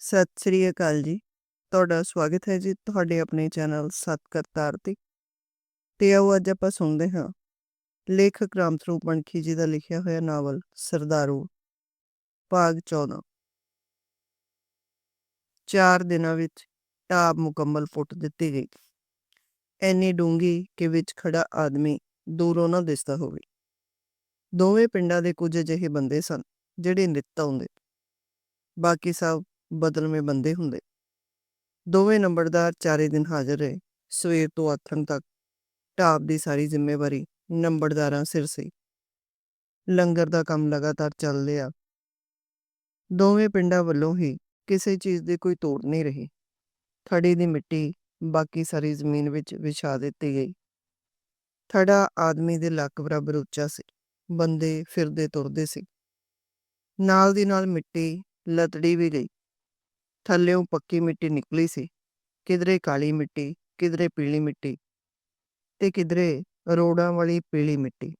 ਸਤਿ ਸ੍ਰੀ ਅਕਾਲ ਜੀ। ਤੁਹਾਡਾ ਸਵਾਗਤ ਹੈ ਜੀ ਤੁਹਾਡੇ ਆਪਣੇ ਚੈਨਲ ਸਤ ਤੇ। ਤੇ ਆਓ ਅੱਜ ਆਪਾਂ ਸੁਣਦੇ ਹਾਂ। ਲੇਖਕ ਰਾਮਸਰੂਪ ਮਣਖੀ ਜੀ ਦਾ ਲਿਖਿਆ ਹੋਇਆ ਨਾਵਲ ਸਰਦਾਰੂ ਭਾਗ 14 ਚਾਰ ਦਿਨਾਂ ਵਿੱਚ ਢਾਬ ਮੁਕੰਮਲ ਪੁੱਟ ਦਿੱਤੀ ਗਈ। ਐਨੀ ਡੂੰਗੀ ਕਿ ਵਿੱਚ ਖੜਾ ਆਦਮੀ ਦੂਰੋਂ ਨਾ ਦਿਸਦਾ ਹੋਵੇ। ਦੋਵੇਂ ਪਿੰਡਾਂ ਦੇ ਕੁਝ ਅਜਿਹੇ ਬੰਦੇ ਸਨ ਜਿਹੜੇ ਨਿੱਤ ਆਉਂਦੇ। ਬਾਕੀ ਸਭ ਬਦਲਵੇਂ ਬੰਦੇ ਹੁੰਦੇ। ਦੋਵੇਂ ਨੰਬਰਦਾਰ ਚਾਰੇ ਦਿਨ ਹਾਜ਼ਰ ਰਹੇ, ਸਵੇਰ ਤੋਂ ਆਥਣ ਤੱਕ। ਢਾਬ ਦੀ ਸਾਰੀ ਜ਼ਿੰਮੇਵਾਰੀ ਨੰਬਰਦਾਰਾਂ ਸਿਰ ਸੀ। ਲੰਗਰ ਦਾ ਕੰਮ ਲਗਾਤਾਰ ਚੱਲ ਰਿਹਾ। ਦੋਵੇਂ ਪਿੰਡਾਂ ਵੱਲੋਂ ਹੀ ਕਿਸੇ ਚੀਜ਼ ਦੀ ਕੋਈ ਤੋੜ ਨਹੀਂ ਰਹੀ। ਥੜੀ ਦੀ ਮਿੱਟੀ ਬਾਕੀ ਸਾਰੀ ਜ਼ਮੀਨ ਵਿੱਚ ਵਿਛਾ ਦਿੱਤੀ ਗਈ। ਥੜਾ ਆਦਮੀ ਦੇ ਲੱਕ ਬਰਾਬਰ ਉੱਚਾ ਸੀ। ਬੰਦੇ ਫਿਰਦੇ ਤੁਰਦੇ ਸੀ। ਨਾਲ ਦੀ ਨਾਲ ਮਿੱਟੀ, ਲਤੜੀ ਵੀ ਗਈ। ਥੱਲਿਓਂ ਪੱਕੀ ਮਿੱਟੀ ਨਿਕਲੀ ਸੀ। ਕਿਧਰੇ ਕਾਲੀ ਮਿੱਟੀ, ਕਿਧਰੇ ਪੀਲੀ ਮਿੱਟੀ ਤੇ ਕਿਧਰੇ ਰੋੜਾਂ ਵਾਲੀ ਪੀਲੀ ਮਿੱਟੀ।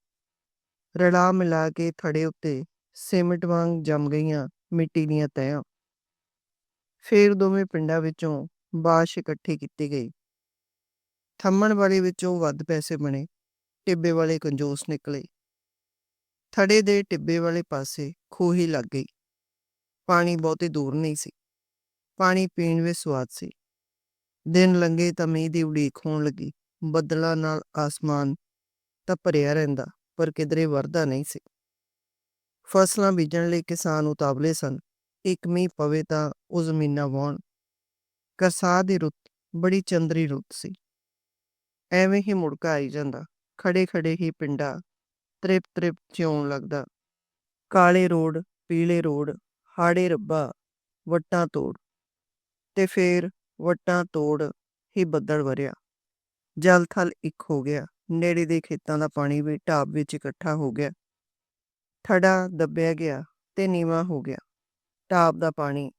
ਰਲਾ ਮਿਲਾ ਕੇ ਥੜੇ ਉੱਤੇ ਸੀਮਿੰਟ ਵਾਂਗ ਜੰਮ ਗਈਆਂ ਮਿੱਟੀ ਦੀਆਂ ਤਹਿਾਂ ਫੇਰ ਦੋਵੇਂ ਪਿੰਡਾਂ ਵਿੱਚੋਂ ਬਾਸ਼ ਇਕੱਠੀ ਕੀਤੀ ਗਈ। ਥੰਮਣ ਵਾਲੇ ਵਿੱਚੋਂ ਵੱਧ ਪੈਸੇ ਬਣੇ, ਟਿੱਬੇ ਵਾਲੇ ਕੰਜੋਸ ਨਿਕਲੇ। ਥੜੇ ਦੇ ਟਿੱਬੇ ਵਾਲੇ ਪਾਸੇ ਖੂਹੀ ਲੱਗ ਗਈ। ਪਾਣੀ ਬਹੁਤੀ ਦੂਰ ਨਹੀਂ ਸੀ। ਪਾਣੀ ਪੀਣ ਵਿੱਚ ਸਵਾਦ ਸੀ। ਦਿਨ ਲੰਘੇ ਤਾਂ ਮੀਂਹ ਦੀ ਉਡੀਕ ਹੋਣ ਲੱਗੀ। ਬੱਦਲਾਂ ਨਾਲ ਆਸਮਾਨ ਤਾਂ ਭਰਿਆ ਰਹਿੰਦਾ, ਪਰ ਕਿਧਰੇ ਵਰਦਾ ਨਹੀਂ ਸੀ। ਫਸਲਾਂ ਬੀਜਣ ਲਈ ਕਿਸਾਨ ਉਤਾਵਲੇ ਸਨ। ਇੱਕ ਮੀਂਹ ਪਵੇ ਤਾਂ ਉਹ ਜ਼ਮੀਨਾਂ ਵਾਹੁਣ। ਕਰਸਾਹ ਦੀ ਰੁੱਤ ਬੜੀ ਚੰਦਰੀ ਰੁੱਤ ਸੀ। ਐਵੇਂ ਹੀ ਮੁੜਕਾ ਆਈ ਜਾਂਦਾ। ਖੜੇ ਖੜੇ ਹੀ ਪਿੰਡਾ ਤ੍ਰਿਪ ਤ੍ਰਿਪ ਚਿਉਣ ਲੱਗਦਾ। ਕਾਲੇ ਰੋਡ, ਪੀਲੇ ਰੋਡ ਹਾੜੇ ਰੱਬਾ, ਵੱਟਾਂ ਤੋੜ। ਤੇ ਫੇਰ ਵਟਾਂ ਤੋੜ ਹੀ ਬੱਦਲ ਵਰਿਆ। ਜਲ ਥਲ ਇੱਕ ਹੋ ਗਿਆ। ਨੇੜੇ ਦੇ ਖੇਤਾਂ ਦਾ ਪਾਣੀ ਵੀ ਢਾਬ ਵਿੱਚ ਇਕੱਠਾ ਹੋ ਗਿਆ। ਠੜਾ ਦੱਬਿਆ ਗਿਆ ਤੇ ਨੀਵਾ ਹੋ ਗਿਆ। ਢਾਬ ਦਾ ਪਾਣੀ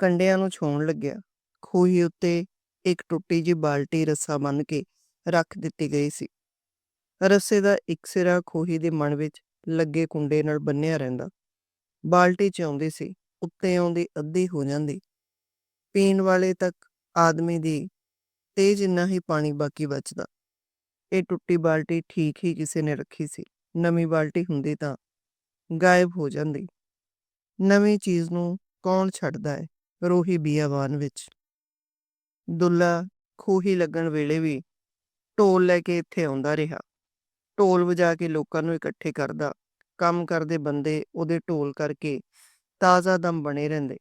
ਕੰਡਿਆਂ ਨੂੰ ਛੋਣ ਲੱਗਿਆ। ਖੂਹੀ ਉੱਤੇ ਇੱਕ ਟੁੱਟੀ ਜੀ ਬਾਲਟੀ ਰੱਸਾ ਬੰਨ ਕੇ ਰੱਖ ਦਿੱਤੀ ਗਈ ਸੀ। ਰੱਸੇ ਦਾ ਇੱਕ ਸਿਰਾ ਖੂਹੀ ਦੇ ਮਣ ਵਿੱਚ ਲੱਗੇ ਕੁੰਡੇ ਨਾਲ ਬੰਨਿਆ ਰਹਿੰਦਾ। ਬਾਲਟੀ ਚ ਆਉਂਦੀ ਸੀ। ਉੱਤੇ ਆਉਂਦੀ ਅੱਧੀ ਹੋ ਜਾਂਦੀ। ਪੀਣ ਵਾਲੇ ਤੱਕ ਆਦਮੀ ਦੀ ਤੇ ਜਿੰਨਾ ਹੀ ਪਾਣੀ ਬਾਕੀ ਬਚਦਾ। ਇਹ ਟੁੱਟੀ ਬਾਲਟੀ ਠੀਕ ਹੀ ਕਿਸੇ ਨੇ ਰੱਖੀ ਸੀ। ਨਵੀਂ ਬਾਲਟੀ ਹੁੰਦੀ ਤਾਂ ਗਾਇਬ ਹੋ ਜਾਂਦੀ। ਨਵੀਂ ਚੀਜ਼ ਨੂੰ ਕੌਣ ਛੱਡਦਾ ਹੈ? ਰੋਹੀ ਬੀਆਵਾਨ ਵਿੱਚ। ਦੁੱਲਾ ਖੂਹੀ ਲੱਗਣ ਵੇਲੇ ਵੀ ਢੋਲ ਲੈ ਕੇ ਇੱਥੇ ਆਉਂਦਾ ਰਿਹਾ। ਢੋਲ ਵਜਾ ਕੇ ਲੋਕਾਂ ਨੂੰ ਇਕੱਠੇ ਕਰਦਾ। ਕੰਮ ਕਰਦੇ ਬੰਦੇ ਉਹਦੇ ਢੋਲ ਕਰਕੇ ਤਾਜ਼ਾ ਦਮ ਬਣੇ ਰਹਿੰਦੇ।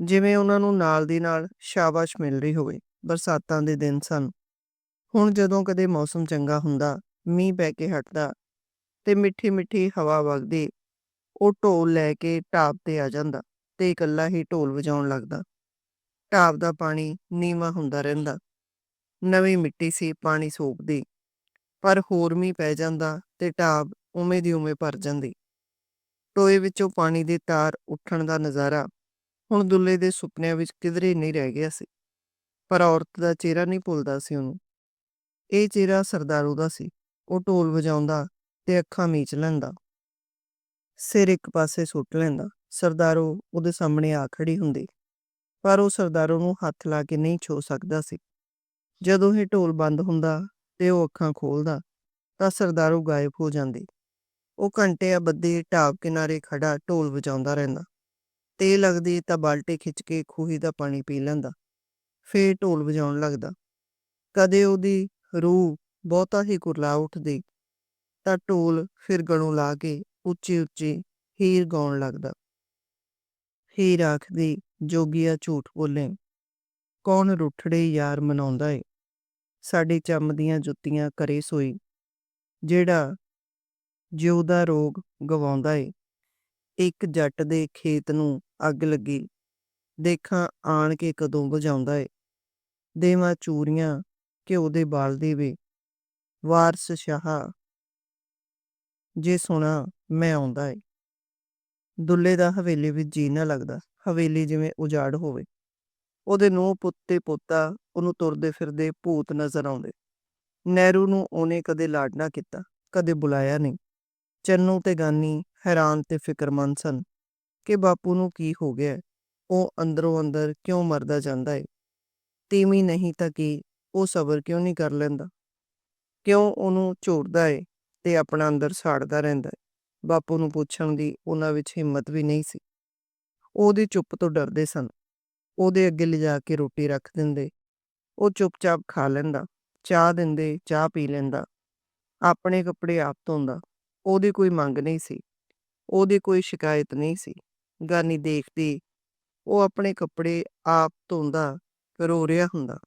ਜਿਵੇਂ ਉਹਨਾਂ ਨੂੰ ਨਾਲ ਦੀ ਨਾਲ ਸ਼ਾਬਾਸ਼ ਮਿਲ ਰਹੀ ਹੋਵੇ, ਬਰਸਾਤਾਂ ਦੇ ਦਿਨ ਸਨ। ਹੁਣ ਜਦੋਂ ਕਦੇ ਮੌਸਮ ਚੰਗਾ ਹੁੰਦਾ, ਮੀਂਹ ਪੈ ਕੇ ਹਟਦਾ ਤੇ ਮਿੱਠੀ ਮਿੱਠੀ ਹਵਾ ਵਗਦੀ, ਉਹ ਢੋਲ ਲੈ ਕੇ ਢਾਬ ਤੇ ਆ ਜਾਂਦਾ ਤੇ ਇਕੱਲਾ ਹੀ ਢੋਲ ਵਜਾਉਣ ਲੱਗਦਾ। ਢਾਬ ਦਾ ਪਾਣੀ ਨੀਵਾ ਹੁੰਦਾ ਰਹਿੰਦਾ। ਨਵੀਂ ਮਿੱਟੀ ਸੀ, ਪਾਣੀ ਸੋਕਦੀ ਪਰ ਹੋਰ ਮੀਂਹ ਪੈ ਜਾਂਦਾ ਤੇ ਢਾਬ ਉਵੇਂ ਦੀ ਉਵੇਂ ਭਰ ਜਾਂਦੀ। ਟੋਏ ਵਿੱਚੋਂ ਪਾਣੀ ਦੀ ਤਾਰ ਉੱਠਣ ਦਾ ਨਜ਼ਾਰਾ ਹੁਣ ਦੁੱਲੇ ਦੇ ਸੁਪਨਿਆਂ ਵਿੱਚ ਕਿਧਰੇ ਨਹੀਂ ਰਹਿ ਗਿਆ ਸੀ, ਪਰ ਔਰਤ ਦਾ ਚਿਹਰਾ ਨਹੀਂ ਭੁੱਲਦਾ ਸੀ ਉਹਨੂੰ। ਇਹ ਚਿਹਰਾ ਸਰਦਾਰੂ ਦਾ ਸੀ, ਉਹ ਢੋਲ ਵਜਾਉਂਦਾ ਤੇ ਅੱਖਾਂ ਮੀਚ ਲੈਂਦਾ। ਸਿਰ ਇੱਕ ਪਾਸੇ ਸੁੱਟ ਲੈਂਦਾ, ਸਰਦਾਰੂ ਉਹਦੇ ਸਾਹਮਣੇ ਆ ਖੜੀ ਹੁੰਦੀ, ਪਰ ਉਹ ਸਰਦਾਰੂ ਨੂੰ ਹੱਥ ਲਾ ਕੇ ਨਹੀਂ ਛੋ ਸਕਦਾ ਸੀ। ਜਦੋਂ ਇਹ ਢੋਲ ਬੰਦ ਹੁੰਦਾ ਤੇ ਉਹ ਅੱਖਾਂ ਖੋਲਦਾ, ਤਾਂ ਸਰਦਾਰੂ ਗਾਇਬ ਹੋ ਜਾਂਦੀ। ਉਹ ਘੰਟੇ ਬੱਧੀ ਢਾਬ ਕਿਨਾਰੇ ਖੜਾ ਢੋਲ ਵਜਾਉਂਦਾ ਰਹਿੰਦਾ। ਤੇ ਲੱਗਦੀ ਤਾਂ ਬਾਲਟੀ ਖਿੱਚ ਕੇ ਖੂਹੀ ਦਾ ਪਾਣੀ ਪੀ ਲੈਂਦਾ। ਫੇਰ ਢੋਲ ਵਜਾਉਣ ਲੱਗਦਾ। ਕਦੇ ਉਹਦੀ ਰੂਹ ਬਹੁਤਾ ਹੀ ਕੁਰਲਾ ਉੱਠਦੀ। ਤਾਂ ਢੋਲ ਫਿਰ ਗਣੋਂ ਲਾ ਕੇ ਉੱਚੀ ਉੱਚੀ ਹੀਰ ਗਾਉਣ ਲੱਗਦਾ। ਹੀਰ ਆਖਦੀ, ਜੋਗੀਆ ਝੂਠ ਬੋਲੇ। ਕੌਣ ਰੁੱਠੜੇ ਯਾਰ ਮਨਾਉਂਦਾ ਏ? ਸਾਡੀ ਚੰਮ ਦੀਆਂ ਜੁੱਤੀਆਂ ਕਰੇ ਸੋਈ। ਜਿਹੜਾ ਜਿਉ ਦਾ ਰੋਗ ਗਵਾਉਂਦਾ ਏ। ਇੱਕ ਜੱਟ ਦੇ ਖੇਤ ਨੂੰ ਅੱਗ ਲੱਗੀ। ਦੇਖਾਂ ਆਣ ਕੇ ਕਦੋਂ ਬੁਝਾਉਂਦਾ ਏ। ਦੇਵਾਂ ਚੂਰੀਆਂ ਘਿਓ ਦੇ ਬਾਲ ਦੇਵੇ। ਵਾਰਸ ਸ਼ਾਹ ਜੇ ਸੁਣਾ ਮੈਂ ਆਉਂਦਾ ਏ। ਦੁੱਲੇ ਦਾ ਹਵੇਲੀ ਵਿੱਚ ਜੀ ਨਾ ਲੱਗਦਾ। ਹਵੇਲੀ ਜਿਵੇਂ ਉਜਾੜ ਹੋਵੇ। ਉਹਦੇ ਨੂੰ ਪੁੱਤੇ ਪੋਤਾ ਉਹਨੂੰ ਤੁਰਦੇ ਫਿਰਦੇ ਭੂਤ ਨਜ਼ਰ ਆਉਂਦੇ। ਨਹਿਰੂ ਨੂੰ ਉਹਨੇ ਕਦੇ ਲਾਡ ਨਾ ਕੀਤਾ, ਕਦੇ ਬੁਲਾਇਆ ਨਹੀਂ। ਚੰਨੂ ਤੇ ਗਾਨੀ ਹੈਰਾਨ ਤੇ ਫਿਕਰਮੰਦ ਸਨ। ਕਿ ਬਾਪੂ ਨੂੰ ਕੀ ਹੋ ਗਿਆ ਉਹ ਅੰਦਰੋਂ ਅੰਦਰ ਕਿਉਂ ਮਰਦਾ ਜਾਂਦਾ ਏ ਤੀਵੀਂ ਨਹੀਂ ਤਾਂ ਕੀ ਉਹ ਸਬਰ ਕਿਉਂ ਨਹੀਂ ਕਰ ਲੈਂਦਾ? ਕਿਉਂ ਉਹਨੂੰ ਝੂਰਦਾ ਏ ਤੇ ਆਪਣਾ ਅੰਦਰ ਸਾੜਦਾ ਰਹਿੰਦਾ ਏ ਬਾਪੂ ਨੂੰ ਪੁੱਛਣ ਦੀ ਉਹਨਾਂ ਵਿੱਚ ਹਿੰਮਤ ਵੀ ਨਹੀਂ ਸੀ। ਉਹਦੀ ਚੁੱਪ ਤੋਂ ਡਰਦੇ ਸਨ। ਉਹਦੇ ਅੱਗੇ ਲਿਜਾ ਕੇ ਰੋਟੀ ਰੱਖ ਦਿੰਦੇ। ਉਹ ਚੁੱਪਚਾਪ ਖਾ ਲੈਂਦਾ। ਚਾਹ ਦਿੰਦੇ, ਚਾਹ ਪੀ ਲੈਂਦਾ। ਆਪਣੇ ਕੱਪੜੇ ਆਪ ਧੋਂਦਾ। ਉਹਦੀ ਕੋਈ ਮੰਗ ਨਹੀਂ ਸੀ। ਉਹਦੀ ਕੋਈ ਸ਼ਿਕਾਇਤ ਨਹੀਂ ਸੀ। ਗਾਨੀ ਦੇਖਦੀ। ਉਹ ਆਪਣੇ ਕੱਪੜੇ ਆਪ ਧੋਂਦਾ, ਰੋ ਰਿਹਾ ਹੁੰਦਾ।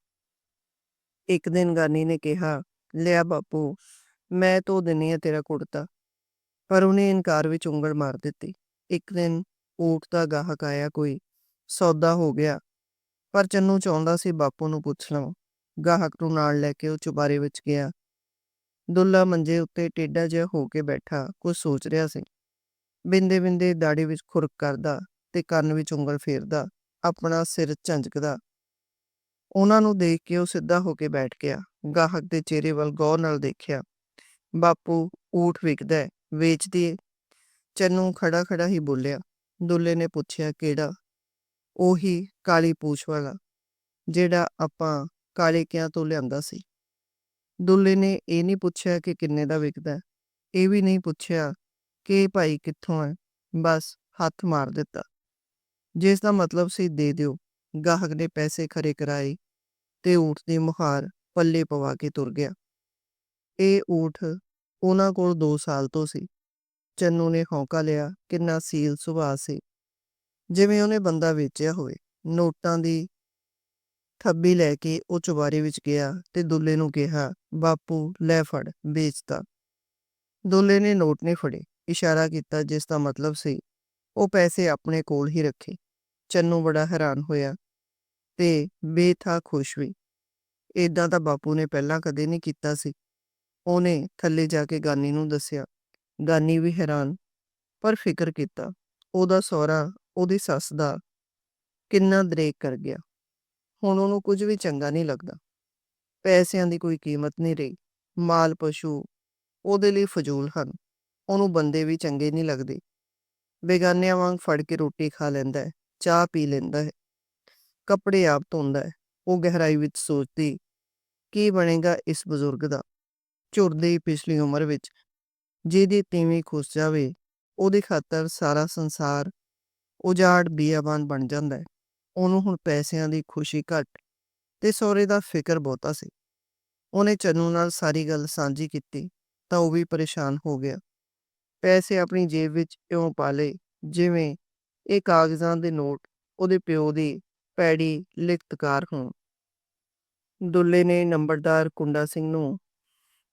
ਇੱਕ ਦਿਨ ਗਾਨੀ ਨੇ ਕਿਹਾ, ਲਿਆ ਬਾਪੂ, ਮੈਂ ਧੋ ਦਿੰਨੀ ਆ ਤੇਰਾ ਕੁੜਤਾ। ਪਰ ਉਹਨੇ ਇਨਕਾਰ ਵਿੱਚ ਉਂਗਲ ਮਾਰ ਦਿੱਤੀ। ਇੱਕ ਦਿਨ ਊਠ ਦਾ ਗਾਹਕ ਆਇਆ, ਕੋਈ ਸੌਦਾ ਹੋ ਗਿਆ। ਪਰ ਚੰਨੂ ਚਾਹੁੰਦਾ ਸੀ ਬਾਪੂ ਨੂੰ ਪੁੱਛ ਲਵਾਂ। ਗਾਹਕ ਨੂੰ ਨਾਲ ਲੈ ਕੇ ਉਹ ਚੁਬਾਰੇ ਵਿੱਚ ਗਿਆ। ਦੁੱਲਾ ਮੰਜੇ ਉੱਤੇ ਟੇਡਾ ਜਿਹਾ ਹੋ ਕੇ ਬੈਠਾ, ਕੁਝ ਸੋਚ ਰਿਹਾ ਸੀ। ਬਿੰਦੇ ਬਿੰਦੇ ਦਾੜੀ ਵਿੱਚ ਖੁਰਕ ਕਰਦਾ ਤੇ ਕੰਨ ਵਿੱਚ ਉਂਗਲ ਫੇਰਦਾ, ਆਪਣਾ ਸਿਰ ਝੰਜਕਦਾ। ਉਹਨਾਂ ਨੂੰ ਦੇਖ ਕੇ ਉਹ ਸਿੱਧਾ ਹੋ ਕੇ ਬੈਠ ਗਿਆ, ਗਾਹਕ ਦੇ ਚਿਹਰੇ ਵੱਲ ਗੌਰ ਨਾਲ ਦੇਖਿਆ। ਬਾਪੂ ਊਠ ਵਿਕਦਾ ਹੈ ਵੇਚ ਚੰਨੂ ਖੜਾ ਖੜਾ ਹੀ ਬੋਲਿਆ। ਦੁੱਲੇ ਨੇ ਪੁੱਛਿਆ, ਕਿਹੜਾ? ਉਹੀ ਕਾਲੀ ਪੂਛ ਵਾਲਾ, ਜਿਹੜਾ ਆਪਾਂ ਕਾਲੇ ਕਿਆਂ ਤੋਂ ਲਿਆਂਦਾ ਸੀ। ਦੁੱਲੇ ਨੇ ਇਹ ਨਹੀਂ ਪੁੱਛਿਆ ਕਿ ਕਿੰਨੇ ਦਾ ਵਿਕਦਾ ਇਹ ਵੀ ਨਹੀਂ ਪੁੱਛਿਆ ਕਿ ਭਾਈ ਕਿੱਥੋਂ ਹੈ ਬਸ, ਹੱਥ ਮਾਰ ਦਿੱਤਾ। ਜਿਸ ਦਾ ਮਤਲਬ ਸੀ ਦੇ ਦਿਓ। ਗਾਹਕ ਨੇ ਪੈਸੇ ਖਰੇ ਕਰਾਏ ਤੇ ਊਠ ਦੀ ਮੁਹਾਰ ਪੱਲੇ ਪਵਾ ਕੇ ਤੁਰ ਗਿਆ। ਇਹ ਊਠ ਉਹਨਾਂ ਕੋਲ 2 ਸਾਲ ਤੋਂ ਸੀ। ਚੰਨੂ ਨੇ ਹੌਂਕਾ ਲਿਆ ਕਿੰਨਾ ਸੀਲ ਸੁਭਾਅ ਸੀ। ਜਿਵੇਂ ਉਹਨੇ ਬੰਦਾ ਵੇਚਿਆ ਹੋਵੇ। ਨੋਟਾਂ ਦੀ ਥੱਬੀ ਲੈ ਕੇ ਉਹ ਚੁਬਾਰੇ ਵਿੱਚ ਗਿਆ ਤੇ ਦੁੱਲੇ ਨੂੰ ਕਿਹਾ, ਬਾਪੂ, ਲੈ ਫੜ, ਵੇਚਤਾ। ਦੁੱਲੇ ਨੇ ਨੋਟ ਨਹੀਂ ਫੜੇ। ਇਸ਼ਾਰਾ ਕੀਤਾ ਜਿਸ ਦਾ ਮਤਲਬ ਸੀ, ਉਹ ਪੈਸੇ ਆਪਣੇ ਕੋਲ ਹੀ ਰੱਖੇ। ਚੰਨੂ ਬੜਾ ਹੈਰਾਨ ਹੋਇਆ ਤੇ ਬੇਥਾ ਖੁਸ਼ ਵੀ। ਇਦਾਂ ਤਾਂ ਬਾਪੂ ਨੇ ਪਹਿਲਾਂ ਕਦੇ ਨਹੀਂ ਕੀਤਾ ਸੀ। ਉਹਨੇ ਥੱਲੇ ਜਾ ਕੇ ਗਾਨੀ ਨੂੰ ਦੱਸਿਆ। ਗਾਨੀ ਵੀ ਹੈਰਾਨ, ਪਰ ਫਿਕਰ ਕੀਤਾ। ਉਹਦਾ ਸਹੁਰਾ, ਉਹਦੀ ਸੱਸ ਦਾ ਕਿੰਨਾ ਦਰੇਕ ਕਰ ਗਿਆ। ਹੁਣ ਉਹਨੂੰ ਕੁਝ ਵੀ ਚੰਗਾ ਨਹੀਂ ਲੱਗਦਾ। ਪੈਸਿਆਂ ਦੀ ਕੋਈ ਕੀਮਤ ਨਹੀਂ ਰਹੀ। ਮਾਲ ਪਸ਼ੂ ਉਹਦੇ ਲਈ ਫਜ਼ੂਲ ਹਨ। ਉਹਨੂੰ ਬੰਦੇ ਵੀ ਚੰਗੇ ਨਹੀਂ ਲੱਗਦੇ। ਬੇਗਾਨਿਆਂ ਵਾਂਗ ਫੜ ਕੇ ਰੋਟੀ ਖਾ ਲੈਂਦਾ ਹੈ, ਚਾਹ ਪੀ ਲੈਂਦਾ ਹੈ, ਕੱਪੜੇ ਆਪ ਧੋਂਦਾ ਹੈ, ਉਹ ਗਹਿਰਾਈ ਵਿੱਚ ਸੋਚਦੀ, ਕੀ ਬਣੇਗਾ ਇਸ ਬਜ਼ੁਰਗ ਦਾ? ਝੁਰਦੀ ਪਿਛਲੀ ਉਮਰ ਵਿੱਚ, ਜਿਹਦੀ ਤੀਵੀਂ ਖੁੱਸ ਜਾਵੇ, ਉਹਦੀ ਖਾਤਰ ਸਾਰਾ ਸੰਸਾਰ ਉਜਾੜ ਬੀਆਬਾਨ ਬਣ ਜਾਂਦਾ ਹੈ। ਉਹਨੂੰ ਹੁਣ ਪੈਸਿਆਂ ਦੀ ਖੁਸ਼ੀ ਘੱਟ ਤੇ ਸਹੁਰੇ ਦਾ ਫਿਕਰ ਬਹੁਤਾ ਸੀ। ਉਹਨੇ ਚੰਨੂ ਨਾਲ ਸਾਰੀ ਗੱਲ ਸਾਂਝੀ ਕੀਤੀ, ਤਾਂ ਉਹ ਵੀ ਪਰੇਸ਼ਾਨ ਹੋ ਗਿਆ। ਪੈਸੇ ਆਪਣੀ ਜੇਬ ਵਿੱਚ ਇਉਂ ਪਾ ਲਏ, ਜਿਵੇਂ ਇਹ ਕਾਗਜ਼ਾਂ ਦੇ ਨੋਟ ਉਹਦੇ ਪਿਓ ਦੀ ਪੈੜੀ ਲਿਖਤਕਾਰ ਹੋਣ। ਦੁੱਲੇ ਨੇ ਨੰਬਰਦਾਰ ਕੁੰਡਾ ਸਿੰਘ ਨੂੰ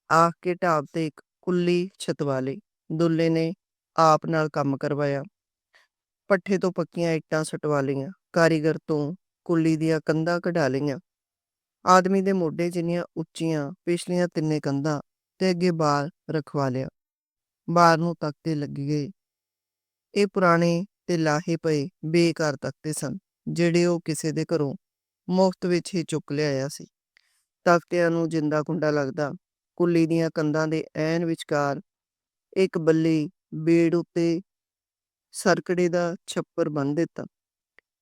ਆਖ ਕੇ ਢਾਬ ਤੇ ਇੱਕ ਕੁੱਲੀ ਛਤਵਾ ਲਈ। ਦੁੱਲੇ ਨੇ ਆਪ ਨਾਲ ਕੰਮ ਕਰਵਾਇਆ। ਪੱਠੇ ਤੋਂ ਪੱਕੀਆਂ ਇੱਟਾਂ ਸਟਵਾ ਲਈਆਂ। ਕਾਰੀਗਰ ਤੋਂ ਕੁੱਲੀ ਦੀਆਂ ਕੰਧਾਂ ਕਢਾ ਲਈਆਂ। ਆਦਮੀ ਦੇ ਮੋਢੇ ਜਿੰਨੀਆਂ ਉੱਚੀਆਂ, ਪਿਛਲੀਆਂ ਤਿੰਨੇ ਕੰਧਾਂ ਤੇ ਅੱਗੇ ਬਾਰ ਰਖਵਾ ਲਿਆ। ਬਾਹਰ ਨੂੰ ਤਖਤੇ ਲੱਗੀ ਗਏ। ਇਹ ਪੁਰਾਣੇ ਤੇ ਲਾਹੇ ਪਏ ਬੇਕਾਰ ਤਖਤੇ ਸਨ, ਜਿਹੜੇ ਉਹ ਕਿਸੇ ਦੇ ਘਰੋਂ ਮੁਫਤ ਵਿੱਚ ਹੀ ਚੁੱਕ ਲਿਆਇਆ ਸੀ। ਤਖਤਿਆਂ ਨੂੰ ਜਿੰਦਾ ਕੁੰਡਾ ਲੱਗਦਾ, ਕੁੱਲੀ ਦੀਆਂ ਕੰਧਾਂ ਦੇ ਐਨ ਵਿਚਕਾਰ ਇੱਕ ਬੱਲੀ ਬੇੜ ਉੱਤੇ ਸਰਕੜੇ ਦਾ ਛੱਪਰ ਬੰਨ ਦਿੱਤਾ।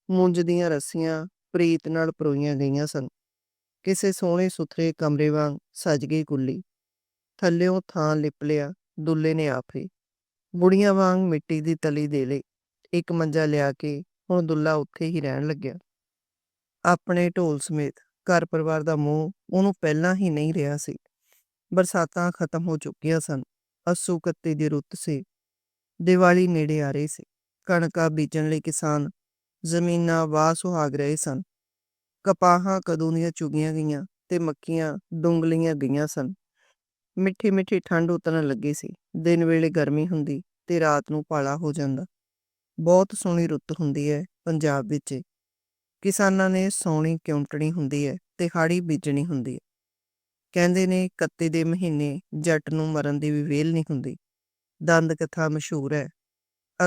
ਮੁੰਜ ਦੀਆਂ ਰੱਸੀਆਂ ਪ੍ਰੀਤ ਨਾਲ ਪਰੋਈਆਂ ਗਈਆਂ ਸਨ। ਕਿਸੇ ਸੋਹਣੇ ਸੁਥਰੇ ਕਮਰੇ ਵਾਂਗ ਸਜ ਗਈ ਕੁੱਲੀ। ਥੱਲਿਓਂ ਥਾਂ ਲਿਪ ਲਿਆ। ਦੁੱਲੇ ਨੇ ਆਫੇ ਬੁੜੀਆਂ ਵਾਂਗ ਮਿੱਟੀ ਦੀ ਤਲੀ ਦੇ ਲਈ ਇੱਕ ਮੰਜਾ ਲਿਆ ਕੇ ਹੁਣ ਦੁੱਲਾ ਉੱਥੇ ਹੀ ਰਹਿਣ ਲੱਗਿਆ। ਆਪਣੇ ਢੋਲ ਸਮੇਤ ਘਰ ਪਰਿਵਾਰ ਦਾ ਮੋਹ ਉਹਨੂੰ ਪਹਿਲਾਂ ਹੀ ਨਹੀਂ ਰਿਹਾ ਸੀ। ਬਰਸਾਤਾਂ ਖਤਮ ਹੋ ਚੁੱਕੀਆਂ ਸਨ। ਅਸੂ ਕੱਤੇ ਦੀ ਰੁੱਤ ਸੀ। ਦੀਵਾਲੀ ਨੇੜੇ ਆ ਰਹੀ ਸੀ। ਕਣਕਾਂ ਬੀਜਣ ਲਈ ਕਿਸਾਨ ਜ਼ਮੀਨਾਂ ਵਾਹ ਸੁਹਾਗ ਰਹੇ ਸਨ। ਕਪਾਹਾਂ ਕਦੋਂ ਦੀਆਂ ਚੁਗੀਆਂ ਗਈਆਂ ਤੇ ਮੱਕੀਆਂ ਡੁੰਗਲੀਆਂ ਗਈਆਂ ਸਨ। ਮਿੱਠੀ ਮਿੱਠੀ ਠੰਡ ਉਤਰਨ ਲੱਗੀ ਸੀ। ਦਿਨ ਵੇਲੇ ਗਰਮੀ ਹੁੰਦੀ ਤੇ ਰਾਤ ਨੂੰ ਪਾਲਾ ਹੋ ਜਾਂਦਾ। ਬਹੁਤ ਸੋਹਣੀ ਰੁੱਤ ਹੁੰਦੀ ਹੈ ਪੰਜਾਬ ਵਿੱਚ। ਕਿਸਾਨਾਂ ਨੇ ਸੌਣੀ ਕਿਉਂਟਣੀ ਹੁੰਦੀ ਹੈ ਤੇ ਹਾੜੀ ਬੀਜਣੀ ਹੁੰਦੀ ਹੈ। ਕਹਿੰਦੇ ਨੇ ਕੱਤੇ ਦੇ ਮਹੀਨੇ ਜੱਟ ਨੂੰ ਮਰਨ ਦੀ ਵੀ ਵੇਲ ਨਹੀਂ ਹੁੰਦੀ। ਦੰਦ ਕਥਾ ਮਸ਼ਹੂਰ ਹੈ।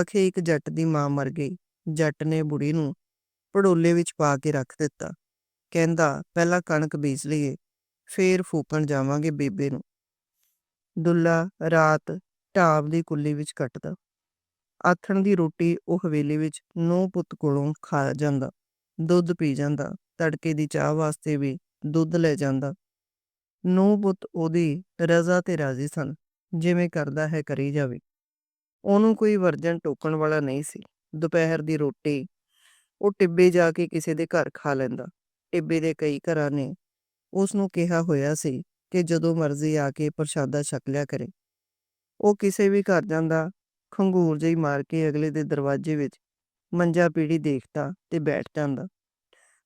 ਅਖੇ ਇੱਕ ਜੱਟ ਦੀ ਮਾਂ ਮਰ ਗਈ। ਜੱਟ ਨੇ ਬੁੜੀ ਨੂੰ ਪੜੋਲੇ ਵਿੱਚ ਪਾ ਕੇ ਰੱਖ ਦਿੱਤਾ। ਕਹਿੰਦਾ, ਪਹਿਲਾਂ ਕਣਕ ਬੀਜ ਲਈਏ, ਫੇਰ ਫੂਕਣ ਜਾਵਾਂਗੇ ਬੇਬੇ ਨੂੰ। ਦੁੱਲਾ ਰਾਤ ਢਾਬ ਦੀ ਕੁੱਲੀ ਵਿੱਚ ਕੱਟਦਾ। ਆਥਣ ਦੀ ਰੋਟੀ ਉਹ ਹਵੇਲੀ ਵਿੱਚ ਨੂੰਹ ਪੁੱਤ ਕੋਲੋਂ ਖਾ ਜਾਂਦਾ। ਦੁੱਧ ਪੀ ਜਾਂਦਾ। ਤੜਕੇ ਦੀ ਚਾਹ ਵਾਸਤੇ ਵੀ ਦੁੱਧ ਲੈ ਜਾਂਦਾ। ਨੂੰਹ ਪੁੱਤ ਉਹਦੀ ਰਜ਼ਾ ਤੇ ਰਾਜ਼ੀ ਸਨ। ਜਿਵੇਂ ਕਰਦਾ ਹੈ ਕਰੀ ਜਾਵੇ। ਉਹਨੂੰ ਕੋਈ ਵਰਜਨ ਟੋਕਣ ਵਾਲਾ ਨਹੀਂ ਸੀ। ਦੁਪਹਿਰ ਦੀ ਰੋਟੀ ਉਹ ਟਿੱਬੇ ਜਾ ਕੇ ਕਿਸੇ ਦੇ ਘਰ ਖਾ ਲੈਂਦਾ। ਟਿੱਬੇ ਦੇ ਕਈ ਘਰਾਂ ਨੇ ਉਸ ਨੂੰ ਕਿਹਾ ਹੋਇਆ ਸੀ ਕਿ ਜਦੋਂ ਮਰਜ਼ੀ ਆ ਕੇ ਪ੍ਰਸ਼ਾਦਾ ਛਕ ਲਿਆ ਕਰੇ। ਉਹ ਕਿਸੇ ਵੀ ਘਰ ਜਾਂਦਾ, ਖੰਗੂਰ ਜਿਹੀ ਮਾਰ ਕੇ ਅਗਲੇ ਦੇ ਦਰਵਾਜ਼ੇ ਵਿੱਚ ਮੰਜਾ ਪੀੜੀ ਦੇਖਦਾ ਤੇ ਬੈਠ ਜਾਂਦਾ।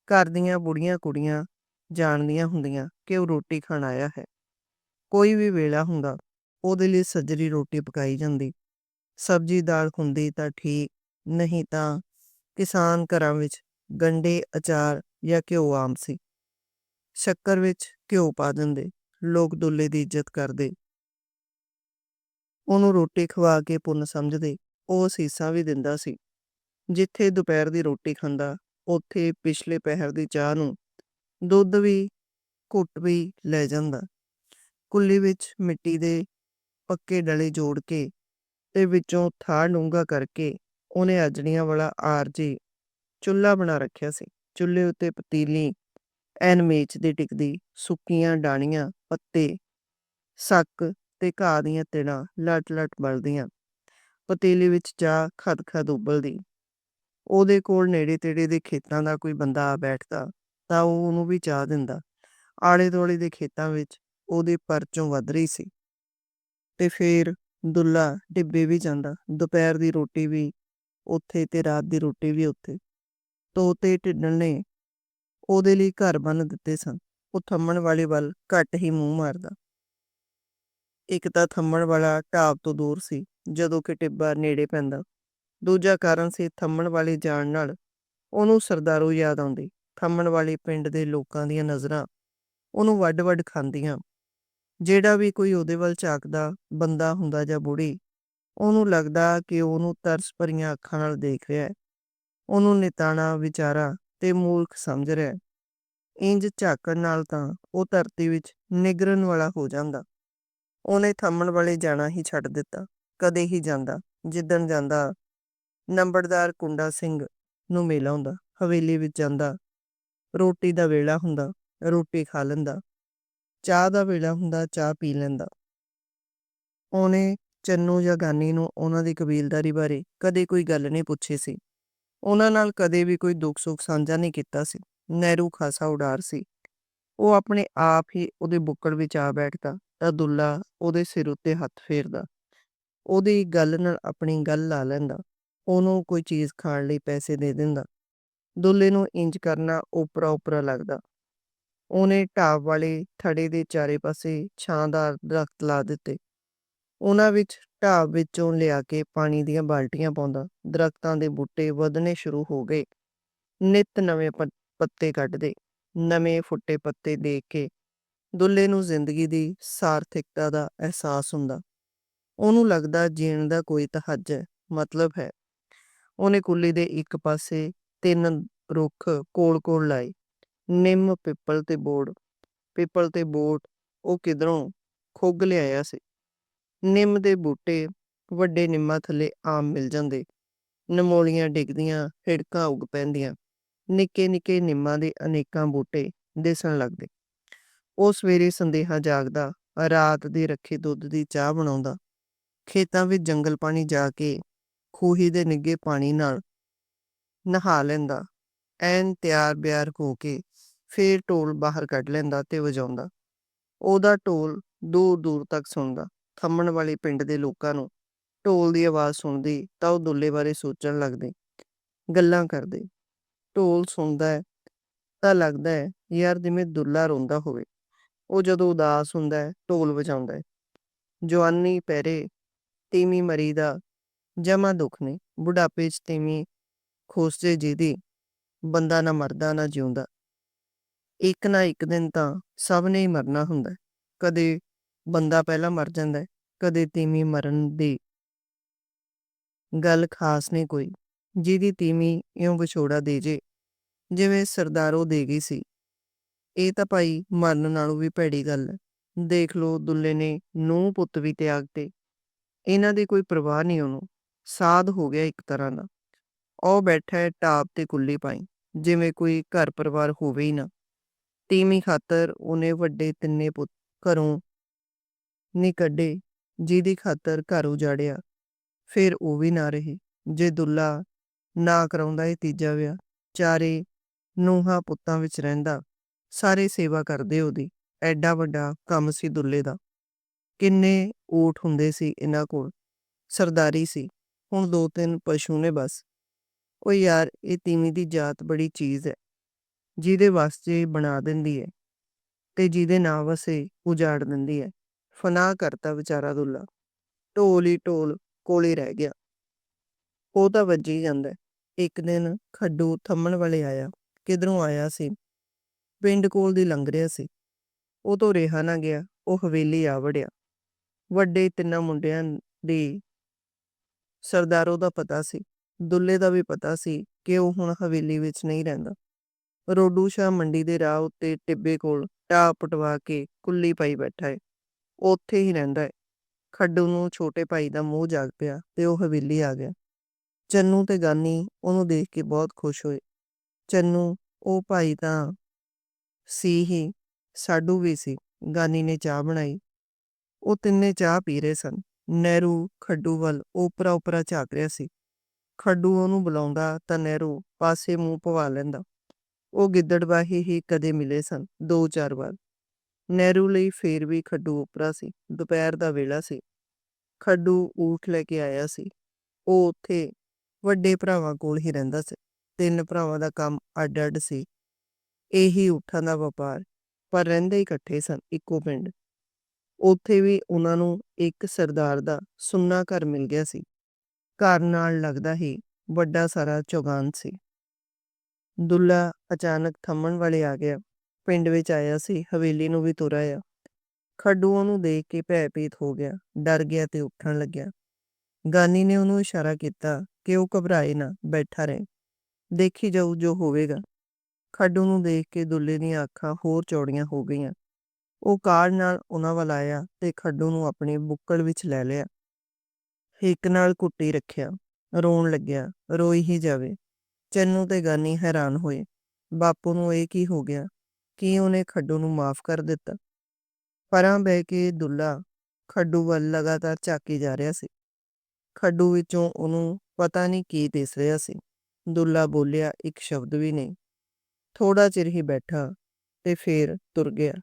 ਘਰ ਦੀਆਂ ਬੁੜੀਆਂ ਕੁੜੀਆਂ ਜਾਣਦੀਆਂ ਹੁੰਦੀਆਂ ਕਿ ਉਹ ਰੋਟੀ ਖਾਣ ਆਇਆ ਹੈ। ਕੋਈ ਵੀ ਵੇਲਾ ਹੁੰਦਾ, ਉਹਦੇ ਲਈ ਸੱਜਰੀ ਰੋਟੀ ਪਕਾਈ ਜਾਂਦੀ। ਸਬਜ਼ੀ ਦਾਲ ਹੁੰਦੀ ਤਾਂ ਠੀਕ, ਨਹੀਂ ਤਾਂ ਕਿਸਾਨ ਘਰਾਂ ਵਿੱਚ ਗੰਡੇ ਅਚਾਰ ਜਾਂ ਘਿਓ ਆਮ ਸੀ। ਸ਼ੱਕਰ ਵਿੱਚ ਘਿਓ ਪਾ ਦਿੰਦੇ। ਲੋਕ ਦੁੱਲੇ ਦੀ ਇੱਜ਼ਤ ਕਰਦੇ। ਉਹਨੂੰ ਰੋਟੀ ਖਵਾ ਕੇ ਪੁੰਨ ਸਮਝਦੇ, ਉਹ ਸੀਸਾਂ ਵੀ ਦਿੰਦਾ ਸੀ। ਜਿੱਥੇ ਦੁਪਹਿਰ ਦੀ ਰੋਟੀ ਖਾਂਦਾ, ਉੱਥੇ ਪਿਛਲੇ ਪਹਿਰ ਦੀ ਚਾਹ ਨੂੰ ਦੁੱਧ ਵੀ, ਘੁੱਟ ਵੀ ਲੈ ਜਾਂਦਾ। ਕੁੱਲੀ ਵਿੱਚ ਮਿੱਟੀ ਦੇ ਪੱਕੇ ਡਲੇ ਜੋੜ ਕੇ ਤੇ ਵਿੱਚੋਂ ਥਾੜ ਡੂੰਘਾ ਕਰਕੇ ਉਹਨੇ ਅਜੜੀਆਂ ਵਾਲਾ ਆਰਜੀ ਚੁੱਲ੍ਹਾ ਬਣਾ ਰੱਖਿਆ ਸੀ। ਚੁੱਲ੍ਹੇ ਉੱਤੇ ਪਤੀਲੀ, ਐਨ ਮੇਚ ਦੀ ਟਿਕਦੀ, ਸੁੱਕੀਆਂ ਡਾਣੀਆਂ ਪੱਤੇ, ਸੱਕ ਤੇ ਘਾਹ ਦੀਆਂ ਤਿੜਾਂ ਲਟ ਲਟ ਬਲਦੀਆਂ। ਪਤੀਲੀ ਵਿੱਚ ਚਾਹ ਖਦ ਖਦ ਉਬਲਦੀ। ਉਹਦੇ ਕੋਲ ਨੇੜੇ ਤੇੜੇ ਦੇ ਖੇਤਾਂ ਦਾ ਕੋਈ ਬੰਦਾ ਆ ਬੈਠਦਾ, ਤਾਂ ਉਹ ਉਹਨੂੰ ਵੀ ਚਾਹ ਦਿੰਦਾ। ਆਲੇ ਦੁਆਲੇ ਦੇ ਖੇਤਾਂ ਵਿੱਚ ਉਹਦੇ ਪਰਚੋਂ ਵੱਧ ਰਹੀ ਸੀ। ਤੇ ਫੇਰ ਦੁੱਲਾ ਡਿੱਬੇ ਵੀ ਜਾਂਦਾ। ਦੁਪਹਿਰ ਦੀ ਰੋਟੀ ਵੀ ਉੱਥੇ ਤੇ ਰਾਤ ਦੀ ਰੋਟੀ ਵੀ ਉੱਥੇ। ਤੋਤੇ ਢਿੱਡਣ ਨੇ ਉਹਦੇ ਲਈ ਘਰ ਬੰਨ ਦਿੱਤੇ ਸਨ। ਉਹ ਥੰਮਣ ਵਾਲੇ ਵੱਲ ਘੱਟ ਹੀ ਮੂੰਹ ਮਾਰਦਾ। ਇੱਕ ਤਾਂ ਥੰਮਣ ਵਾਲਾ ਢਾਬ ਤੋਂ ਦੂਰ ਸੀ, ਜਦੋਂ ਕਿ ਟਿੱਬਾ ਨੇੜੇ ਪੈਂਦਾ। ਦੂਜਾ ਕਾਰਨ ਸੀ ਥੰਮਣ ਵਾਲੇ ਜਾਣ ਨਾਲ ਉਹਨੂੰ ਸਰਦਾਰੂ ਯਾਦ ਆਉਂਦੀ। ਥੰਮਣ ਵਾਲੇ ਪਿੰਡ ਦੇ ਲੋਕਾਂ ਦੀਆਂ ਨਜ਼ਰਾਂ ਉਹਨੂੰ ਵੱਡ-ਵੱਡ ਖਾਂਦੀਆਂ। ਜਿਹੜਾ ਵੀ ਕੋਈ ਉਹਦੇ ਵੱਲ ਝਾਕਦਾ ਬੰਦਾ ਹੁੰਦਾ ਜਾਂ ਬੁੜੀ, ਉਹਨੂੰ ਲੱਗਦਾ ਕਿ ਉਹਨੂੰ ਤਰਸ ਭਰੀਆਂ ਅੱਖਾਂ ਨਾਲ ਦੇਖ ਰਿਹਾ ਹੈ। ਉਹਨੂੰ ਨਿਤਾਣਾ, ਵਿਚਾਰਾ ਤੇ ਮੂਰਖ ਸਮਝ ਰਿਹਾ ਹੈ। ਇੰਜ ਝਾਕਣ ਨਾਲ ਤਾਂ ਉਹ ਧਰਤੀ ਵਿੱਚ ਨਿਗਰਨ ਵਾਲਾ ਹੋ ਜਾਂਦਾ। ਉਹਨੇ ਥੰਮਣ ਵਾਲੇ ਜਾਣਾ ਹੀ ਛੱਡ ਦਿੱਤਾ। ਕਦੇ ਹੀ ਜਾਂਦਾ, ਜਿੱਦਣ ਜਾਂਦਾ ਨੰਬਰਦਾਰ ਕੁੰਡਾ ਸਿੰਘ ਨੂੰ ਮਿਲ ਆਉਂਦਾ ਹਵੇਲੀ ਵਿੱਚ ਜਾਂਦਾ, ਰੋਟੀ ਦਾ ਵੇਲਾ ਹੁੰਦਾ, ਰੋਟੀ ਖਾ ਲੈਂਦਾ, ਚਾਹ ਦਾ ਵੇਲਾ ਹੁੰਦਾ, ਚਾਹ ਪੀ ਲੈਂਦਾ। ਉਹਨੇ ਚੰਨੂ ਜਾਂ ਗਾਨੀ ਨੂੰ ਉਹਨਾਂ ਦੀ ਕਬੀਲਦਾਰੀ ਬਾਰੇ ਕਦੇ ਕੋਈ ਗੱਲ ਨਹੀਂ ਪੁੱਛੀ ਸੀ। ਉਹਨਾਂ ਨਾਲ ਕਦੇ ਵੀ ਕੋਈ ਦੁੱਖ ਸੁੱਖ ਸਾਂਝਾ ਨਹੀਂ ਕੀਤਾ ਸੀ। ਨਹਿਰੂ ਖਾਸਾ ਉਡਾਰ ਸੀ। ਉਹ ਆਪਣੇ ਆਪ ਹੀ ਉਹਦੇ ਬੁੱਕੜ ਵਿੱਚ ਆ ਬੈਠਦਾ ਤਾਂ ਦੁੱਲਾ ਉਹਦੇ ਸਿਰ ਉੱਤੇ ਹੱਥ ਫੇਰਦਾ। ਉਹਦੀ ਗੱਲ ਨਾਲ ਆਪਣੀ ਗੱਲ ਲਾ ਲੈਂਦਾ। ਉਹਨੂੰ ਕੋਈ ਚੀਜ਼ ਖਾਣ ਲਈ ਪੈਸੇ ਦੇ ਦਿੰਦਾ। ਦੁੱਲੇ ਨੂੰ ਇੰਜ ਕਰਨਾ ਓਪਰਾ ਓਪਰਾ ਲੱਗਦਾ। ਉਹਨੇ ਢਾਬ ਵਾਲੇ ਥੜੇ ਦੇ ਚਾਰੇ ਪਾਸੇ ਛਾਂਦਾਰ ਦਰਖਤ ਲਾ ਦਿੱਤੇ। ਉਹਨਾਂ ਵਿੱਚ ਢਾਬ ਵਿੱਚੋਂ ਲਿਆ ਕੇ ਪਾਣੀ ਦੀਆਂ ਬਾਲਟੀਆਂ ਪਾਉਂਦਾ। ਦਰਖਤਾਂ ਦੇ ਬੂਟੇ ਵਧਣੇ ਸ਼ੁਰੂ ਹੋ ਗਏ। ਨਿਤ ਨਵੇਂ ਪੱਤੇ ਕੱਢਦੇ ਨਵੇਂ ਫੁੱਟੇ ਪੱਤੇ ਦੇਖ ਕੇ ਦੁੱਲੇ ਨੂੰ ਜ਼ਿੰਦਗੀ ਦੀ ਸਾਰਥਿਕਤਾ ਦਾ ਅਹਿਸਾਸ ਹੁੰਦਾ। ਉਹਨੂੰ ਲੱਗਦਾ ਜੀਣ ਦਾ ਕੋਈ ਤਾਂ ਹੈ ਮਤਲਬ ਹੈ। ਉਹਨੇ ਕੁੱਲੀ ਦੇ ਇੱਕ ਪਾਸੇ ਤਿੰਨ ਰੁੱਖ ਕੋਲ-ਕੋਲ ਲਾਏ, ਨਿੰਮ, ਪਿੱਪਲ ਤੇ ਬੋੜ। ਪਿੱਪਲ ਤੇ ਬੋੜ ਉਹ ਕਿਧਰੋਂ ਖੁੱਗ ਲਿਆਇਆ ਸੀ? ਨਿੰਮ ਦੇ ਬੂਟੇ ਵੱਡੇ ਨਿੰਮਾਂ ਥੱਲੇ ਆਮ ਮਿਲ ਜਾਂਦੇ। ਨਮੋਲੀਆਂ ਡਿੱਗਦੀਆਂ, ਹਿੜਕਾਂ ਉੱਗ ਪੈਂਦੀਆਂ। ਨਿੱਕੇ ਨਿੱਕੇ ਨਿੰਮਾਂ ਦੇ ਅਨੇਕਾਂ ਬੂਟੇ ਦਿਸਣ ਲੱਗਦੇ। ਉਹ ਸਵੇਰੇ ਸੰਦੇਹਾ ਜਾਗਦਾ, ਰਾਤ ਦੇ ਰੱਖੇ ਦੁੱਧ ਦੀ ਚਾਹ ਬਣਾਉਂਦਾ। ਖੇਤਾਂ ਵਿੱਚ ਜੰਗਲ ਪਾਣੀ ਜਾ ਕੇ ਖੂਹੀ ਦੇ ਨਿੱਗੇ ਪਾਣੀ ਨਾਲ ਨਹਾ ਲੈਂਦਾ। ਐਨ ਤਿਆਰ ਬਿਆਰ ਹੋ ਕੇ ਫੇਰ ਢੋਲ ਬਾਹਰ ਕੱਢ ਲੈਂਦਾ ਤੇ ਵਜਾਉਂਦਾ। ਉਹਦਾ ਢੋਲ ਦੂਰ ਦੂਰ ਤੱਕ ਸੁਣਦਾ। ਥੰਮਣ ਵਾਲੇ ਪਿੰਡ ਦੇ ਲੋਕਾਂ ਨੂੰ ਢੋਲ ਦੀ ਆਵਾਜ਼ ਸੁਣਦੀ ਤਾਂ ਉਹ ਦੁੱਲੇ ਬਾਰੇ ਸੋਚਣ ਲੱਗਦੇ। ਗੱਲਾਂ ਕਰਦੇ। ਢੋਲ ਸੁਣਦਾ ਹੈ, ਤਾਂ ਲੱਗਦਾ ਹੈ ਯਾਰ ਜਿਵੇਂ ਦੁੱਲਾ ਰੋਂਦਾ ਹੋਵੇ। ਉਹ ਜਦੋਂ ਉਦਾਸ ਹੁੰਦਾ ਹੈ, ਢੋਲ ਵਜਾਉਂਦਾ ਹੈ। ਜਵਾਨੀ ਪੈਰੇ, ਤੀਵੀਂ ਮਰੀ ਦਾ ਜਮਾ ਦੁੱਖ ਨੇ। ਬੁਢਾਪੇ 'ਚ ਤੀਵੀਂ ਖੋਸਦੇ ਜਿਹਦੀ, ਬੰਦਾ ਨਾ ਮਰਦਾ, ਨਾ ਜਿਉਂਦਾ। ਇੱਕ ਨਾ ਇੱਕ ਦਿਨ ਤਾਂ ਸਭ ਨੇ ਹੀ ਮਰਨਾ ਹੁੰਦਾ ਕਦੇ ਬੰਦਾ ਪਹਿਲਾਂ ਮਰ ਜਾਂਦਾ ਕਦੇ ਤੀਵੀਂ ਮਰਨ ਦੀ ਗੱਲ ਖਾਸ ਨਹੀਂ ਕੋਈ। ਜਿਹਦੀ ਤੀਵੀਂ ਇਉਂ ਵਿਛੋੜਾ ਦੇ ਜੇ, ਜਿਵੇਂ ਸਰਦਾਰੋ ਦੇ ਗਈ ਸੀ। ਇਹ ਤਾਂ ਭਾਈ ਮਰਨ ਨਾਲੋਂ ਵੀ ਭੈੜੀ ਗੱਲ ਹੈ। ਦੇਖ ਲੋ ਦੁੱਲੇ ਨੇ ਨੂੰ ਪੁੱਤ ਵੀ ਤਿਆਗ ਤੇ। ਇਹਨਾਂ ਦੀ ਕੋਈ ਪਰਵਾਹ ਨਹੀਂ ਉਹਨੂੰ। ਸਾਧ ਹੋ ਗਿਆ ਇੱਕ ਤਰ੍ਹਾਂ ਦਾ। ਉਹ ਬੈਠਾ ਹੈ ਟਾਪ ਤੇ ਕੁੱਲੀ ਪਾਈ, ਜਿਵੇਂ ਕੋਈ ਘਰ ਪਰਿਵਾਰ ਹੋਵੇ ਹੀ ਨਾ। ਤੀਵੀਂ ਖਾਤਰ ਉਹਨੇ ਵੱਡੇ ਤਿੰਨੇ ਪੁੱਤ ਘਰੋਂ ਨਹੀਂ ਕੱਢੇ, ਜਿਹਦੀ ਖਾਤਰ ਘਰ ਉਜਾੜਿਆ। ਫਿਰ ਉਹ ਵੀ ਨਾ ਰਹੇ, ਜੇ ਦੁੱਲਾ ਨਾ ਕਰਾਉਂਦਾ ਇਹ ਤੀਜਾ ਵਿਆਹ। ਚਾਰੇ ਨੂੰਹਾਂ ਪੁੱਤਾਂ ਵਿੱਚ ਰਹਿੰਦਾ। ਸਾਰੇ ਸੇਵਾ ਕਰਦੇ ਉਹਦੀ। ਐਡਾ ਵੱਡਾ ਕੰਮ ਸੀ ਦੁੱਲੇ ਦਾ। ਕਿੰਨੇ ਊਠ ਹੁੰਦੇ ਸੀ ਇਹਨਾਂ ਕੋਲ। ਸਰਦਾਰੀ ਸੀ। ਹੁਣ ਦੋ ਤਿੰਨ ਪਸ਼ੂ ਨੇ ਬਸ। ਉਹ ਯਾਰ, ਇਹ ਤੀਵੀਂ ਦੀ ਜਾਤ ਬੜੀ ਚੀਜ਼ ਹੈ। ਜਿਹਦੇ ਵਾਸਤੇ ਬਣਾ ਦਿੰਦੀ ਹੈ। ਤੇ ਜਿਹਦੇ ਨਾਂ ਵਸੇ ਉਜਾੜ ਦਿੰਦੀ ਹੈ। ਫਨਾ ਕਰਤਾ ਵਿਚਾਰਾ ਦੁੱਲਾ। ਢੋਲ ਹੀ ਢੋਲ ਕੋਲੇ ਰਹਿ ਗਿਆ। ਉਹ ਤਾਂ ਵੱਜੀ ਜਾਂਦਾ। ਇੱਕ ਦਿਨ ਖੱਡੂ ਥੰਮਣ ਵਾਲੇ ਆਇਆ, ਕਿਧਰੋਂ ਆਇਆ ਸੀ? ਪਿੰਡ ਕੋਲ ਦੀ ਲੰਘ ਰਿਹਾ ਸੀ। ਉਹ ਤੋਂ ਰਿਹਾ ਨਾ ਗਿਆ, ਉਹ ਹਵੇਲੀ ਆ ਵੜਿਆ। ਵੱਡੇ ਤਿੰਨਾਂ ਮੁੰਡਿਆਂ ਦੀ ਸਰਦਾਰੋ ਦਾ ਪਤਾ ਸੀ, ਦੁੱਲੇ ਦਾ ਵੀ ਪਤਾ ਸੀ ਕਿ ਉਹ ਹੁਣ ਹਵੇਲੀ ਵਿੱਚ ਨਹੀਂ ਰਹਿੰਦਾ। ਰੋਡੂ ਸ਼ਾਹ ਮੰਡੀ ਦੇ ਰਾਹ ਉੱਤੇ ਟਿੱਬੇ ਕੋਲ ਟਾ ਪਟਵਾ ਕੇ ਕੁੱਲੀ ਪਾਈ ਬੈਠਾ ਹੈ ਉਹ ਉੱਥੇ ਹੀ ਰਹਿੰਦਾ ਹੈ ਖੱਡੂ ਨੂੰ ਛੋਟੇ ਭਾਈ ਦਾ ਮੋਹ ਜਾਗ ਪਿਆ ਤੇ ਉਹ ਹਵੇਲੀ ਆ ਗਿਆ। ਚੰਨੂ ਤੇ ਗਾਨੀ ਉਹਨੂੰ ਦੇਖ ਕੇ ਬਹੁਤ ਖੁਸ਼ ਹੋਏ। ਚੰਨੂ, ਉਹ ਭਾਈ ਤਾਂ ਸੀ ਹੀ, ਸਾਡੂ ਵੀ ਸੀ, ਗਾਨੀ ਨੇ ਚਾਹ ਬਣਾਈ। ਉਹ ਤਿੰਨੇ ਚਾਹ ਪੀ ਰਹੇ ਸਨ। ਨਹਿਰੂ, ਖੱਡੂ ਵੱਲ ਓਪਰਾ ਓਪਰਾ ਝਾਕ ਰਿਹਾ ਸੀ। ਖੱਡੂ ਉਹਨੂੰ ਬੁਲਾਉਂਦਾ ਤਾਂ ਨਹਿਰੂ ਪਾਸੇ ਮੂੰਹ ਪਵਾ ਲੈਂਦਾ। ਉਹ ਗਿੱਦੜਵਾਹੀ ਹੀ ਕਦੇ ਮਿਲੇ ਸਨ, ਦੋ ਚਾਰ ਵਾਰ। ਨਹਿਰੂ ਲਈ ਫੇਰ ਵੀ ਖੱਡੂ ਓਪਰਾ ਸੀ, ਦੁਪਹਿਰ ਦਾ ਵੇਲਾ ਸੀ। ਖੱਡੂ ਊਠ ਲੈ ਕੇ ਆਇਆ ਸੀ। ਉਹ ਉੱਥੇ ਵੱਡੇ ਭਰਾਵਾਂ ਕੋਲ ਹੀ ਰਹਿੰਦਾ ਸੀ। ਤਿੰਨ ਭਰਾਵਾਂ ਦਾ ਕੰਮ ਅੱਡ-ਅੱਡ ਸੀ। ਇਹੀ ਊਠਾਂ ਦਾ ਵਪਾਰ, ਪਰ ਰਹਿੰਦੇ ਹੀ ਇਕੱਠੇ ਸਨ, ਇੱਕੋ ਪਿੰਡ। ਉੱਥੇ ਵੀ ਉਹਨਾਂ ਨੂੰ ਇੱਕ ਸਰਦਾਰ ਦਾ ਸੁੰਨਾ ਘਰ ਮਿਲ ਗਿਆ ਸੀ। ਘਰ ਨਾਲ ਲੱਗਦਾ ਹੀ ਵੱਡਾ ਸਾਰਾ ਚੌਗਾਨ ਸੀ। ਦੁੱਲਾ ਅਚਾਨਕ ਥੰਮਣ ਵਾਲੇ ਆ ਗਿਆ। ਪਿੰਡ ਵਿੱਚ ਆਇਆ ਸੀ, ਹਵੇਲੀ ਨੂੰ ਵੀ ਤੁਰ ਆਇਆ। ਖੱਡੂ ਉਹਨੂੰ ਦੇਖ ਕੇ ਭੈਭੀਤ ਹੋ ਗਿਆ। ਡਰ ਗਿਆ ਤੇ ਉੱਠਣ ਲੱਗਿਆ। ਗਾਨੀ ਨੇ ਉਹਨੂੰ ਇਸ਼ਾਰਾ ਕੀਤਾ ਕਿ ਉਹ ਘਬਰਾਏ ਨਾ, ਬੈਠਾ ਰਹੇ। ਦੇਖੀ ਜਾਊ ਜੋ ਹੋਵੇਗਾ। ਖੱਡੂ ਨੂੰ ਦੇਖ ਕੇ ਦੁੱਲੇ ਦੀਆਂ ਅੱਖਾਂ ਹੋਰ ਚੌੜੀਆਂ ਹੋ ਗਈਆਂ। ਉਹ ਕਾਲ ਨਾਲ ਉਹਨਾਂ ਵੱਲ ਆਇਆ ਤੇ ਖੱਡੂ ਨੂੰ ਆਪਣੀ ਬੁੱਕਲ ਵਿੱਚ ਲੈ ਲਿਆ। ਹਿੱਕ ਨਾਲ ਕੁੱਟੀ ਰੱਖਿਆ। ਰੋਣ ਲੱਗਿਆ, ਰੋਈ ਹੀ ਜਾਵੇ। ਚੰਨੂ ਤੇ ਗਾਨੀ ਹੈਰਾਨ ਹੋਏ। ਬਾਪੂ ਨੂੰ ਇਹ ਕੀ ਹੋ ਗਿਆ? ਕੀ ਉਹਨੇ ਖੱਡੂ ਨੂੰ ਮਾਫ ਕਰ ਦਿੱਤਾ? ਪਰਾਂ ਬਹਿ ਕੇ ਦੁੱਲਾ ਖੱਡੂ ਵੱਲ ਲਗਾਤਾਰ ਝਾਕੀ ਜਾ ਰਿਹਾ ਸੀ। ਖੱਡੂ ਵਿੱਚੋਂ ਉਹਨੂੰ ਪਤਾ ਨਹੀਂ ਕੀ ਦਿਸ ਰਿਹਾ ਸੀ। ਦੁੱਲਾ ਬੋਲਿਆ, ਇੱਕ ਸ਼ਬਦ ਵੀ ਨਹੀਂ। ਥੋੜਾ ਚਿਰ ਹੀ ਬੈਠਾ ਤੇ ਫੇਰ ਤੁਰ ਗਿਆ।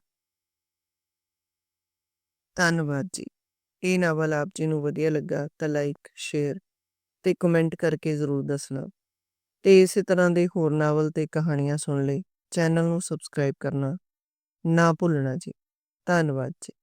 ਧੰਨਵਾਦ ਜੀ। ਇਹ ਨਾਵਲ ਆਪ ਜੀ ਨੂੰ ਵਧੀਆ ਲੱਗਾ ਤਾਂ ਲਾਈਕ ਸ਼ੇਅਰ ਤੇ ਕਮੈਂਟ ਕਰਕੇ ਜ਼ਰੂਰ ਦੱਸਣਾ। ਤੇ ਇਸੇ ਤਰ੍ਹਾਂ ਦੇ ਹੋਰ ਨਾਵਲ ਤੇ ਕਹਾਣੀਆਂ ਸੁਣ ਲਈ ਚੈਨਲ ਨੂੰ ਸਬਸਕ੍ਰਾਈਬ ਕਰਨਾ ਨਾ ਭੁੱਲਣਾ ਜੀ। ਧੰਨਵਾਦ ਜੀ।